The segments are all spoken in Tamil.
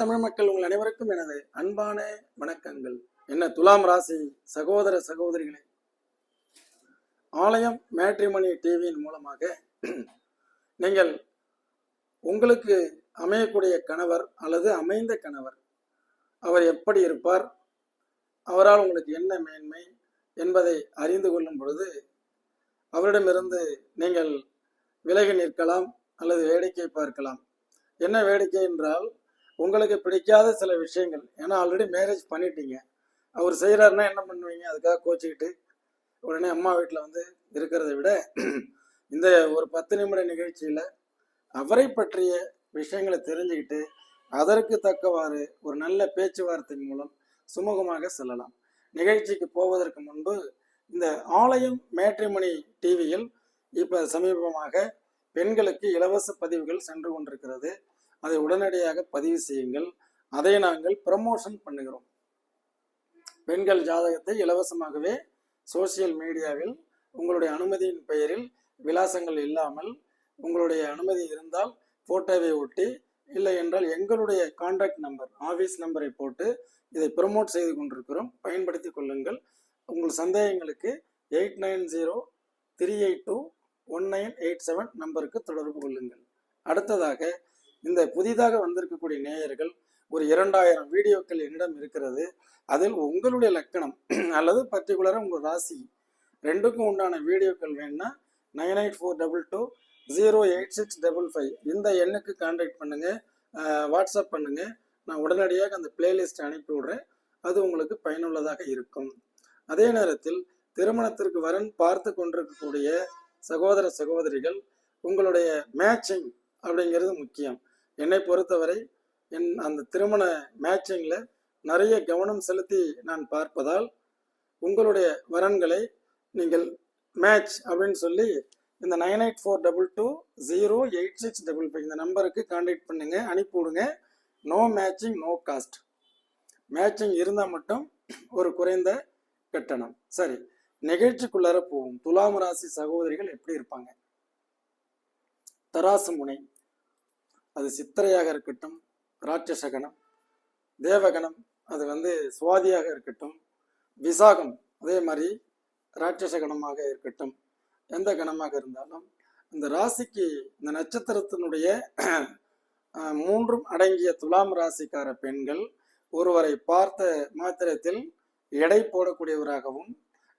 தமிழ் மக்கள் உங்கள் அனைவருக்கும் எனது அன்பான வணக்கங்கள். என்ன துலாம் ராசி சகோதர சகோதரிகளே. ஆலயம் மேட்ரிமணி டிவியின் மூலமாக நீங்கள் உங்களுக்கு அமையக்கூடிய கணவர் அல்லது அமைந்த கணவர் அவர் எப்படி இருப்பார் அவரால் உங்களுக்கு என்ன மேன்மை என்பதை அறிந்து கொள்ளும் பொழுது அவரிடமிருந்து நீங்கள் விலகி நிற்கலாம் அல்லது வேடிக்கை பார்க்கலாம். என்ன வேடிக்கை என்றால் உங்களுக்கு பிடிக்காத சில விஷயங்கள். ஏன்னா ஆல்ரெடி மேரேஜ் பண்ணிட்டீங்க. அவர் செய்கிறாருன்னா என்ன பண்ணுவீங்க? அதுக்காக கோச்சிக்கிட்டு உடனே அம்மா வீட்டில் வந்து இருக்கிறத விட இந்த ஒரு பத்து நிமிட நிகழ்ச்சியில் அவரை பற்றிய விஷயங்களை தெரிஞ்சுக்கிட்டு அதற்கு தக்கவாறு ஒரு நல்ல பேச்சுவார்த்தை மூலம் சுமூகமாக செல்லலாம். நிகழ்ச்சிக்கு போவதற்கு முன்பு இந்த ஆலயம் மேட்ரிமணி டிவியில் இப்போ சமீபமாக பெண்களுக்கு இலவச பதிவுகள் சென்று கொண்டிருக்கிறது. அதை உடனடியாக பதிவு செய்யுங்கள். அதை நாங்கள் ப்ரமோஷன் பண்ணுகிறோம். பெண்கள் ஜாதகத்தை இலவசமாகவே சோசியல் மீடியாவில் உங்களுடைய அனுமதியின் பெயரில் விலாசங்கள் இல்லாமல் உங்களுடைய அனுமதி இருந்தால் போட்டோவை ஒட்டி இல்லை என்றால் எங்களுடைய கான்டாக்ட் நம்பர் ஆஃபீஸ் நம்பரை போட்டு இதை ப்ரமோட் செய்து கொண்டிருக்கிறோம். பயன்படுத்தி கொள்ளுங்கள். உங்கள் சந்தேகங்களுக்கு eight nine zero three eight two one nine eight seven நம்பருக்கு தொடர்பு கொள்ளுங்கள். அடுத்ததாக இந்த புதிதாக வந்திருக்கக்கூடிய நேயர்கள் ஒரு இரண்டாயிரம் வீடியோக்கள் என்னிடம் இருக்கிறது. அதில் உங்களுடைய லக்கணம் அல்லது பர்டிகுலராக உங்கள் ராசி ரெண்டுக்கும் உண்டான வீடியோக்கள் வேணும்னா nine eight four double two zero eight six double five இந்த எண்ணுக்கு கான்டாக்ட் பண்ணுங்கள் வாட்ஸ்அப் பண்ணுங்கள் நான் உடனடியாக அந்த பிளேலிஸ்ட் அனுப்பி விடுறேன். அது உங்களுக்கு பயனுள்ளதாக இருக்கும். அதே நேரத்தில் திருமணத்திற்கு வரன் பார்த்து கொண்டிருக்கக்கூடிய சகோதர சகோதரிகள் உங்களுடைய மேட்சிங் அப்படிங்கிறது முக்கியம். என்னை பொறுத்தவரை என் அந்த திருமண மேட்சிங்கில் நிறைய கவனம் செலுத்தி நான் பார்ப்பதால் உங்களுடைய வரன்களை நீங்கள் மேட்ச் அப்படின்னு சொல்லி இந்த nine eight four double two zero eight six double five இந்த நம்பருக்கு கான்டாக்ட் பண்ணுங்க அனுப்பி விடுங்க. No matching no cost matching இருந்தால் மட்டும் ஒரு குறைந்த கட்டணம். சரி நிகழ்ச்சிக்குள்ளார போவோம். துலாம் ராசி சகோதரிகள் எப்படி இருப்பாங்க? தராசு முனை. அது சித்திரையாக இருக்கட்டும் ராட்சசகணம் தேவகணம் அது வந்து சுவாதியாக இருக்கட்டும் விசாகம் அதே மாதிரி ராட்சச கணமாக இருக்கட்டும். எந்த கணமாக இருந்தாலும் இந்த ராசிக்கு இந்த நட்சத்திரத்தினுடைய மூன்றும் அடங்கிய துலாம் ராசிக்கார பெண்கள் ஒருவரை பார்த்த மாத்திரத்தில் எடை போடக்கூடியவராகவும்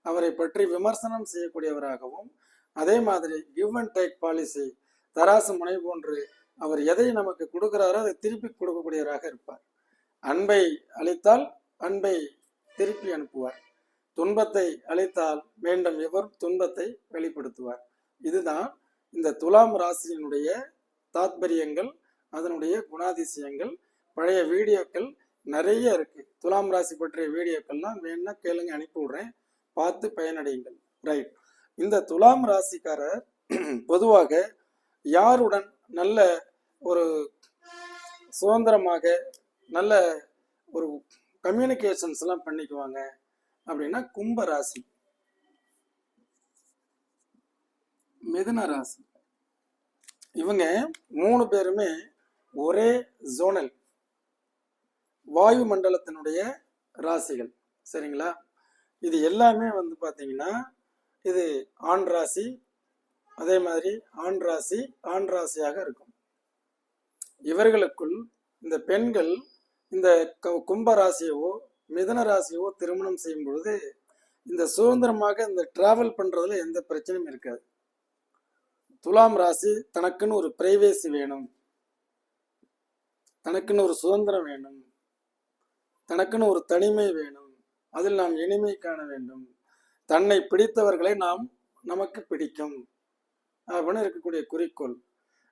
அவரை பற்றி விமர்சனம் செய்யக்கூடியவராகவும் அதே மாதிரி கிவ் அண்ட் டேக் பாலிசி தராசு முனை போன்று அவர் எதை நமக்கு கொடுக்கிறாரோ அதை திருப்பி கொடுக்கக்கூடியவராக இருப்பார். அன்பை அளித்தால் அன்பை திருப்பி அனுப்புவார். துன்பத்தை அளித்தால் வேண்டும் இவர் துன்பத்தை வெளிப்படுத்துவார். இதுதான் இந்த துலாம் ராசியினுடைய தாத்பரியங்கள் அதனுடைய குணாதிசயங்கள் பழைய வீடியோக்கள் நிறைய இருக்கு. துலாம் ராசி பற்றிய வீடியோக்கள்லாம் வேணா கேளுங்க அனுப்பி விடுறேன். பார்த்து பயனடையுங்கள். ரைட் இந்த துலாம் ராசிக்காரர் பொதுவாக யாருடன் நல்ல ஒரு சுதந்திரமாக நல்ல ஒரு கம்யூனிகேஷன்ஸ் எல்லாம் பண்ணிக்குவாங்க அப்படின்னா கும்ப ராசி. மிதுன ராசி. இவங்க மூணு பேருமே ஒரே ஜோனல் வாயு மண்டலத்தினுடைய ராசிகள். சரிங்களா? இது எல்லாமே வந்து பார்த்தீங்கன்னா இது ஆண் ராசி அதே மாதிரி ஆண் ராசி ஆண் ராசியாக இருக்கும். இவர்களுக்குள் இந்த பெண்கள் இந்த கும்ப ராசியவோ மிதன ராசியவோ திருமணம் செய்யும் பொழுது இந்த சுதந்திரமாக இந்த டிராவல் பண்றதுல எந்த பிரச்சனையும் இருக்காது. துலாம் ராசி தனக்குன்னு ஒரு பிரைவேசி வேணும். தனக்குன்னு ஒரு சுதந்திரம் வேணும். தனக்குன்னு ஒரு தனிமை வேணும். அதில் நாம் இனிமை காண வேண்டும். தன்னை பிடித்தவர்களை நாம் நமக்கு பிடிக்கும். அப்படின்னு இருக்கக்கூடிய குறிக்கோள்.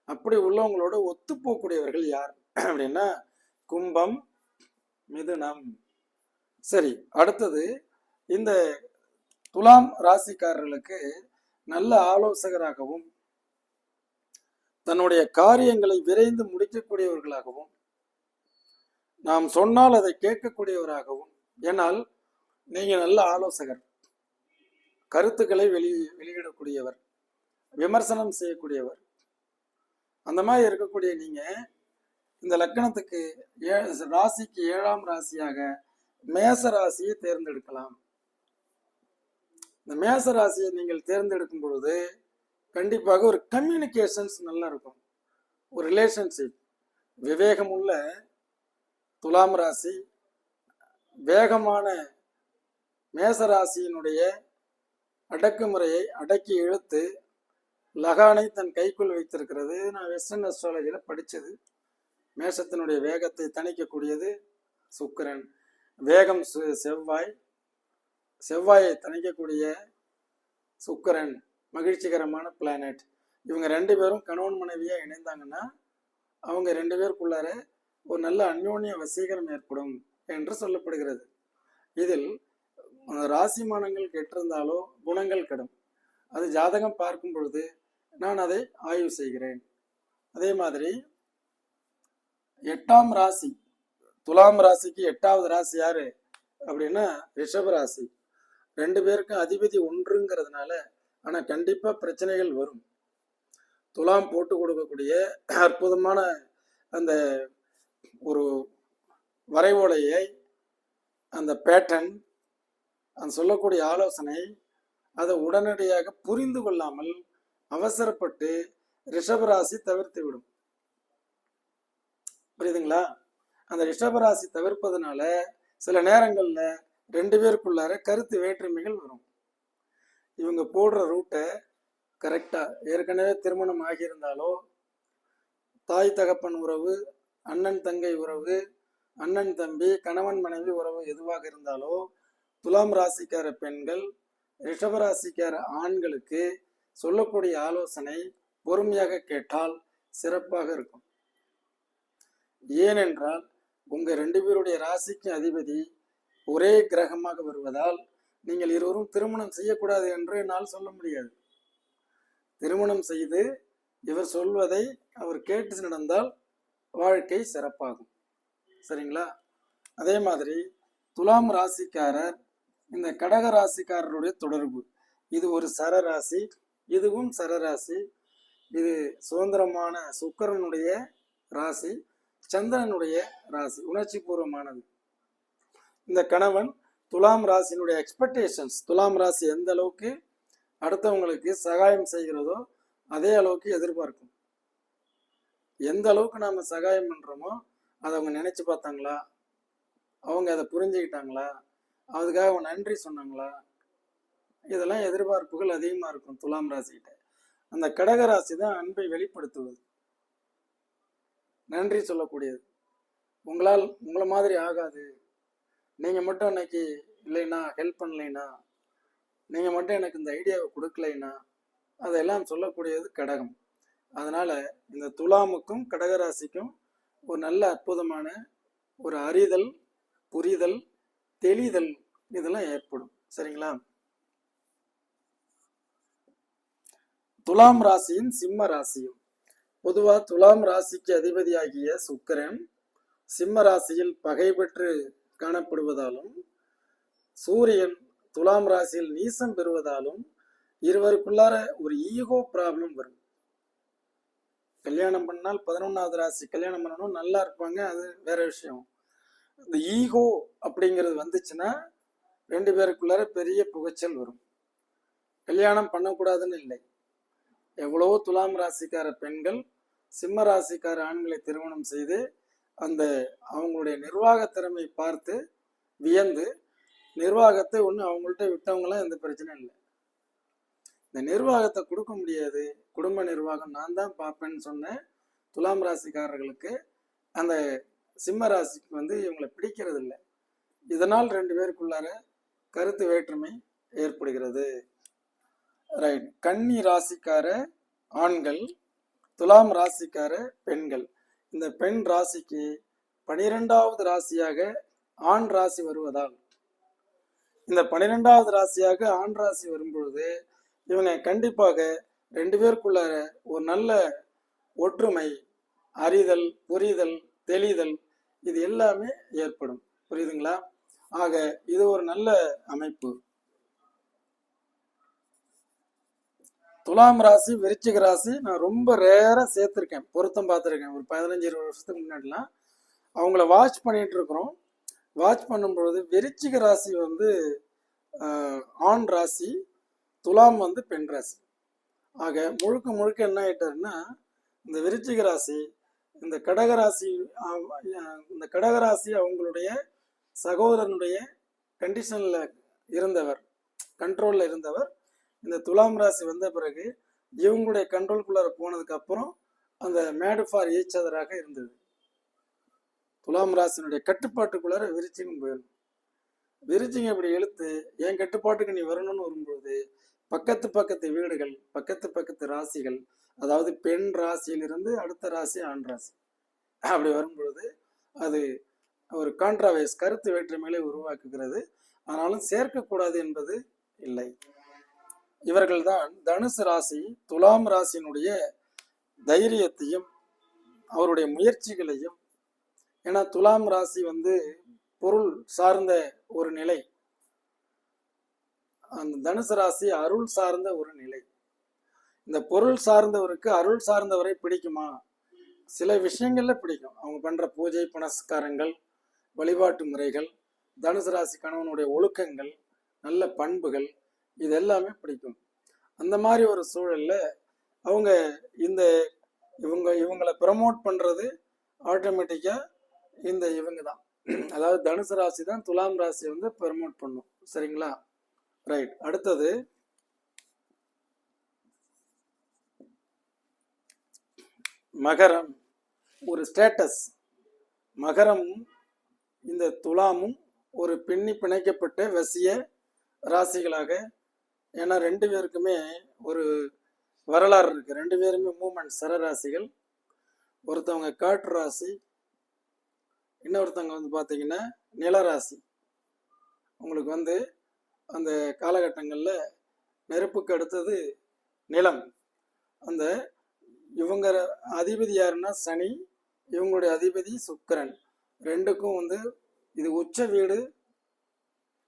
அப்படி உள்ளவங்களோட ஒத்துப்போகக்கூடியவர்கள் யார்? அப்படின்னா கும்பம் மிதுனம். சரி அடுத்தது இந்த துலாம் ராசிக்காரர்களுக்கு நல்ல ஆலோசகராகவும் தன்னுடைய காரியங்களை விரைந்து முடிக்கக்கூடியவர்களாகவும் நாம் சொன்னால் அதை கேட்கக்கூடியவராகவும் ஏனால் நீங்கள் நல்ல ஆலோசகர். கருத்துக்களை வெளி வெளியிடக்கூடியவர். விமர்சனம் செய்யக்கூடியவர். அந்த மாதிரி இருக்கக்கூடிய நீங்க இந்த லக்கணத்துக்கு ஏ ராசிக்கு ஏழாம் ராசியாக மேச ராசியை தேர்ந்தெடுக்கலாம். இந்த மேச ராசியை நீங்கள் தேர்ந்தெடுக்கும் பொழுது கண்டிப்பாக ஒரு கம்யூனிகேஷன்ஸ் நல்லா இருக்கும். ஒரு ரிலேஷன்ஷிப் விவேகம் உள்ள துலாம் ராசி வேகமான மேச ராசியினுடைய அடக்குமுறையை அடக்கி இழுத்து லகானை தன் கைக்குள் வைத்திருக்கிறது. நான் வெஸ்டர்ன் அஸ்ட்ராலஜியில் படித்தது மேஷத்தினுடைய வேகத்தை தணிக்கக்கூடியது சுக்கரன். வேகம் செவ்வாய். செவ்வாயை தணிக்கக்கூடிய சுக்கரன். மகிழ்ச்சிகரமான பிளானட் இவங்க ரெண்டு பேரும் கணவன் மனைவியாக இணைந்தாங்கன்னா அவங்க ரெண்டு பேருக்குள்ளார ஒரு நல்ல அந்யோன்ய வசீகரம் ஏற்படும் என்று சொல்லப்படுகிறது. இதில் ராசிமானங்கள் கெட்டிருந்தாலோ குணங்கள் கெடும். அது ஜாதகம் பார்க்கும் பொழுது நான் அதை ஆய்வு செய்கிறேன். அதே மாதிரி எட்டாம் ராசி துலாம் ராசிக்கு எட்டாவது ராசி யாரு? அப்படின்னா ரிஷப ராசி. ரெண்டு பேருக்கும் அதிபதி ஒன்றுங்கிறதுனால ஆனா கண்டிப்பா பிரச்சனைகள் வரும். துலாம் போட்டு கொடுக்கக்கூடிய அற்புதமான அந்த ஒரு வரைவோலையை அந்த பேட்டர்ன் அந்த சொல்லக்கூடிய ஆலோசனை அதை உடனடியாக புரிந்து கொள்ளாமல் அவசரப்பட்டு ரிஷபராசி தவிர்த்து விடும் புரியுதுங்களா? அந்த ரிஷபராசி தவிர்ப்பதனால சில நேரங்களில் ரெண்டு பேருக்குள்ளார கருத்து வேற்றுமைகள் வரும். இவங்க போடுற ரூட்டை கரெக்டாக ஏற்கனவே திருமணம் ஆகியிருந்தாலோ தாய் தகப்பன் உறவு அண்ணன் தங்கை உறவு அண்ணன் தம்பி கணவன் மனைவி உறவு எதுவாக இருந்தாலோ துலாம் ராசிக்கார பெண்கள் ரிஷபராசிக்கார ஆண்களுக்கு சொல்லக்கூடிய ஆலோசனை பொறுமையாக கேட்டால் சிறப்பாக இருக்கும். ஏனென்றால் உங்க ரெண்டு பேருடைய ராசிக்கு அதிபதி ஒரே கிரகமாக வருவதால் நீங்கள் இருவரும் திருமணம் செய்யக்கூடாது என்று என்னால் சொல்ல முடியாது. திருமணம் செய்து இவர் சொல்வதை அவர் கேட்டு நடந்தால் வாழ்க்கை சிறப்பாகும். சரிங்களா? அதே மாதிரி துலாம் ராசிக்காரர் இந்த கடக ராசிக்காரருடைய தொடர்பு. இது ஒரு சரராசி இதுவும் சரராசி. இது சுதந்திரமான சுக்கிரனுடைய ராசி சந்திரனுடைய ராசி. உணர்ச்சி பூர்வமானது. இந்த கணவன் துலாம் ராசியினுடைய எக்ஸ்பெக்டேஷன்ஸ் துலாம் ராசி எந்த அளவுக்கு அடுத்தவங்களுக்கு சகாயம் செய்கிறதோ அதே அளவுக்கு எதிர்பார்க்கும். எந்த அளவுக்கு நாம சகாயம் பண்றோமோ அதை அவங்க நினைச்சு பார்த்தாங்களா? அவங்க அதை புரிஞ்சுக்கிட்டாங்களா? அதுக்காக அவங்க நன்றி சொன்னாங்களா? இதெல்லாம் எதிர்பார்ப்புகள் அதிகமாக இருக்கும் துலாம் ராசிகிட்ட. அந்த கடக ராசி தான் அன்பை வெளிப்படுத்துவது. நன்றி சொல்லக்கூடியது. உங்களால் உங்களை மாதிரி ஆகாது. நீங்கள் மட்டும் இன்னைக்கு இல்லைன்னா ஹெல்ப் பண்ணலைன்னா நீங்கள் மட்டும் எனக்கு இந்த ஐடியாவை கொடுக்கலைன்னா அதெல்லாம் சொல்லக்கூடியது கடகம். அதனால் இந்த துலாமுக்கும் கடகராசிக்கும் ஒரு நல்ல அற்புதமான ஒரு அறிதல் புரிதல் தெளிதல் இதெல்லாம் ஏற்படும். சரிங்களா? துலாம் ராசியின் சிம்ம ராசியும். பொதுவா துலாம் ராசிக்கு அதிபதியாகிய சுக்கரன் சிம்ம ராசியில் பகை பெற்று காணப்படுவதாலும் சூரியன் துலாம் ராசியில் நீசம் பெறுவதாலும் இருவருக்குள்ளார ஒரு ஈகோ ப்ராப்ளம் வரும். கல்யாணம் பண்ணால் பதினொன்னாவது ராசி கல்யாணம் பண்ணணும் நல்லா இருப்பாங்க அது வேற விஷயம். இந்த ஈகோ அப்படிங்கிறது வந்துச்சுன்னா ரெண்டு பேருக்குள்ளார பெரிய புகைச்சல் வரும். கல்யாணம் பண்ணக்கூடாதுன்னு இல்லை. எவ்வளவோ துலாம் ராசிக்கார பெண்கள் சிம்ம ராசிக்கார ஆண்களை திருமணம் செய்து அந்த அவங்களுடைய நிர்வாக திறமை பார்த்து வியந்து நிர்வாகத்தை ஒன்று அவங்கள்ட்ட விட்டவங்களாம் எந்த பிரச்சனையும் இல்லை. இந்த நிர்வாகத்தை கொடுக்க முடியாது. குடும்ப நிர்வாகம் நான் தான் பார்ப்பேன்னு சொன்ன துலாம் ராசிக்காரர்களுக்கு அந்த சிம்ம ராசிக்கு வந்து இவங்களை பிடிக்கிறது இல்லை இதனால் ரெண்டு பேருக்குள்ளார கருத்து வேற்றுமை ஏற்படுகிறது. ரைட் கன்னி ராசிக்கார ஆண்கள் துலாம் ராசிக்கார பெண்கள். இந்த பெண் ராசிக்கு பனிரெண்டாவது ராசியாக ஆண் ராசி வருவதால் இந்த பனிரெண்டாவது ராசியாக ஆண் ராசி வரும்பொழுது இவங்க கண்டிப்பாக ரெண்டு பேருக்குள்ளார ஒரு நல்ல ஒற்றுமை அறிதல் புரிதல் தெளிதல் இது எல்லாமே ஏற்படும். புரியுதுங்களா? ஆக இது ஒரு நல்ல அமைப்பு. துலாம் ராசி விருச்சிக ராசி நான் ரொம்ப ரேராக சேர்த்துருக்கேன். பொருத்தம் பார்த்துருக்கேன். ஒரு பதினஞ்சு இருபது வருஷத்துக்கு முன்னாடிலாம். அவங்கள வாட்ச் பண்ணிட்டு இருக்கிறோம். வாட்ச் பண்ணும்பொழுது விருச்சிக ராசி வந்து ஆண் ராசி துலாம் வந்து பெண் ராசி. ஆக முழுக்க முழுக்க என்ன ஆயிட்டாருன்னா இந்த விருச்சிக ராசி இந்த கடகராசி இந்த கடகராசி அவங்களுடைய சகோதரனுடைய கண்டிஷனில் இருந்தவர் கண்ட்ரோலில் இருந்தவர் இந்த துலாம் ராசி வந்த பிறகு இவங்களுடைய கண்ட்ரோல்குள்ளார போனதுக்கு அப்புறம் அந்த மேடு ஃபார் ஈச் அதராக இருந்தது. துலாம் ராசினுடைய கட்டுப்பாட்டுக்குள்ளார விருச்சிகம் போயிடும் விரிச்சிங்க இப்படி இழுத்து என் கட்டுப்பாட்டுக்கு நீ வரணும்னு வரும்போது பக்கத்து பக்கத்து வீடுகள் பக்கத்து பக்கத்து ராசிகள் அதாவது பெண் ராசியிலிருந்து அடுத்த ராசி ஆண் ராசி அப்படி வரும்பொழுது அது ஒரு கான்ட்ராவைஸ் கருத்து வேற்றுமைகளை உருவாக்குகிறது. ஆனாலும் சேர்க்கக்கூடாது என்பது இல்லை. இவர்கள்தான் தனுசு ராசி துலாம் ராசியினுடைய தைரியத்தையும் அவருடைய முயற்சிகளையும். ஏன்னா துலாம் ராசி வந்து பொருள் சார்ந்த ஒரு நிலை. அந்த தனுசு ராசி அருள் சார்ந்த ஒரு நிலை. இந்த பொருள் சார்ந்தவருக்கு அருள் சார்ந்தவரை பிடிக்குமா? சில விஷயங்கள்ல பிடிக்கும். அவங்க பண்ற பூஜை புனஸ்காரங்கள் வழிபாட்டு முறைகள் தனுசு ராசி கணவனுடைய ஒழுக்கங்கள் நல்ல பண்புகள் இது எல்லாமே பிடிக்கும். அந்த மாதிரி ஒரு சூழல்ல அவங்க இந்த இவங்க இவங்களை ப்ரமோட் பண்றது ஆட்டோமேட்டிக்கா இந்த இவங்க தான். அதாவது தனுசு ராசி தான் துலாம் ராசி வந்து ப்ரமோட் பண்ணும். சரிங்களா? ரைட் அடுத்தது மகரம். ஒரு ஸ்டேட்டஸ் மகரமும் இந்த துலாமும் ஒரு பின்னி பிணைக்கப்பட்ட வசிய ராசிகளாக ஏன்னா ரெண்டு பேருக்குமே ஒரு வரலாறு இருக்கு. ரெண்டு பேருமே மூமெண்ட் சரராசிகள். ஒருத்தவங்க காற்று ராசி இன்னொருத்தவங்க வந்து பார்த்தீங்கன்னா நிலராசி உங்களுக்கு வந்து அந்த காலகட்டங்களில் நெருப்புக்கு அடுத்தது நிலம். அந்த இவங்க அதிபதி யாருன்னா சனி இவங்களுடைய அதிபதி சுக்கரன். ரெண்டுக்கும் வந்து இது உச்ச வீடு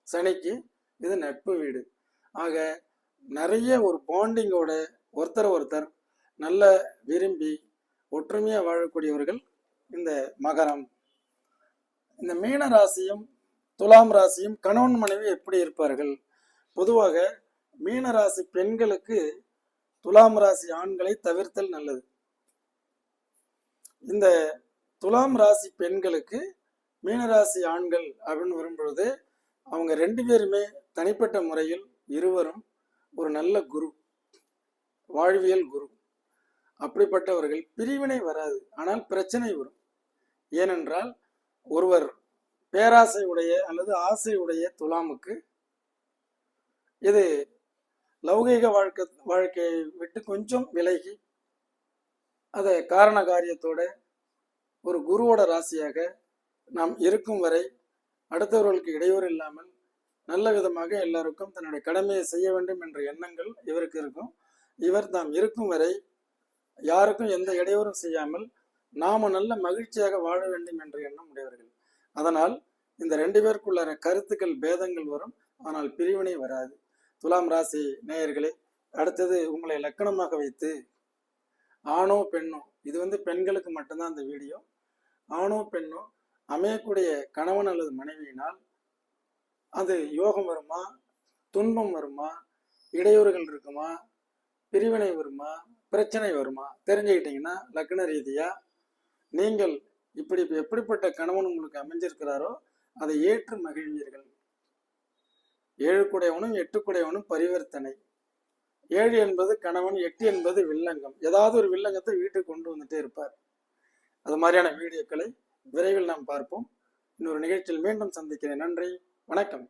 சனிக்கு இது நட்பு வீடு. ஆக நிறைய ஒரு பாண்டிங்கோட ஒருத்தர் ஒருத்தர் நல்ல விரும்பி ஒற்றுமையாக வாழக்கூடியவர்கள் இந்த மகரம். இந்த மீன ராசியும் துலாம் ராசியும் கணவன் மனைவி எப்படி இருப்பார்கள்? பொதுவாக மீன ராசி பெண்களுக்கு துலாம் ராசி ஆண்களை தவிர்த்தல் நல்லது. இந்த துலாம் ராசி பெண்களுக்கு மீனராசி ஆண்கள் அப்படின்னு வரும்பொழுது அவங்க ரெண்டு பேருமே தனிப்பட்ட முறையில் இருவரும் ஒரு நல்ல குரு வாழ்வியல் குரு. அப்படிப்பட்டவர்கள் பிரிவினை வராது ஆனால் பிரச்சனை வரும். ஏனென்றால் ஒருவர் பேராசை உடைய அல்லது ஆசை உடைய துலாமுக்கு இது லௌகீக வாழ்க்கை வாழ்க்கையை விட்டு கொஞ்சம் விலகி அதை காரண காரியத்தோட ஒரு குருவோட ராசியாக நாம் இருக்கும் வரை அடுத்தவர்களுக்கு இடையூறு இல்லாமல் நல்ல விதமாக எல்லாருக்கும் தன்னுடைய கடமையை செய்ய வேண்டும் என்ற எண்ணங்கள் இவருக்கு இருக்கும். இவர் தாம் இருக்கும் வரை யாருக்கும் எந்த இடையூறும் செய்யாமல் நாம நல்ல மகிழ்ச்சியாக வாழ வேண்டும் என்ற எண்ணம் உடையவர்கள். அதனால் இந்த ரெண்டு பேருக்குள்ளார கருத்துக்கள் பேதங்கள் வரும். ஆனால் பிரிவினை வராது. துலாம் ராசி நேயர்களே அடுத்தது உங்களை லக்கணமாக வைத்து ஆணோ பெண்ணோ இது வந்து பெண்களுக்கு மட்டும்தான் அந்த வீடியோ. ஆணோ பெண்ணோ அமையக்கூடிய கணவன் அல்லது மனைவியினால் அது யோகம் வருமா? துன்பம் வருமா? இடையூறுகள் இருக்குமா? பிரிவினை வருமா? பிரச்சனை வருமா? தெரிஞ்சுக்கிட்டீங்கன்னா லக்ன ரீதியா நீங்கள் இப்படி எப்படிப்பட்ட கணவன் உங்களுக்கு அமைஞ்சிருக்கிறாரோ அதை ஏற்று மகிழ்வீர்கள். ஏழு குடையவனும் எட்டு குடையவனும் பரிவர்த்தனை. ஏழு என்பது கணவன் எட்டு என்பது வில்லங்கம். ஏதாவது ஒரு வில்லங்கத்தை வீட்டுக்கு கொண்டு வந்துட்டே இருப்பார். அது மாதிரியான வீடியோக்களை விரைவில் நாம் பார்ப்போம். இன்னொரு நிகழ்ச்சியில் மீண்டும் சந்திக்கிறேன். நன்றி. வணக்கம்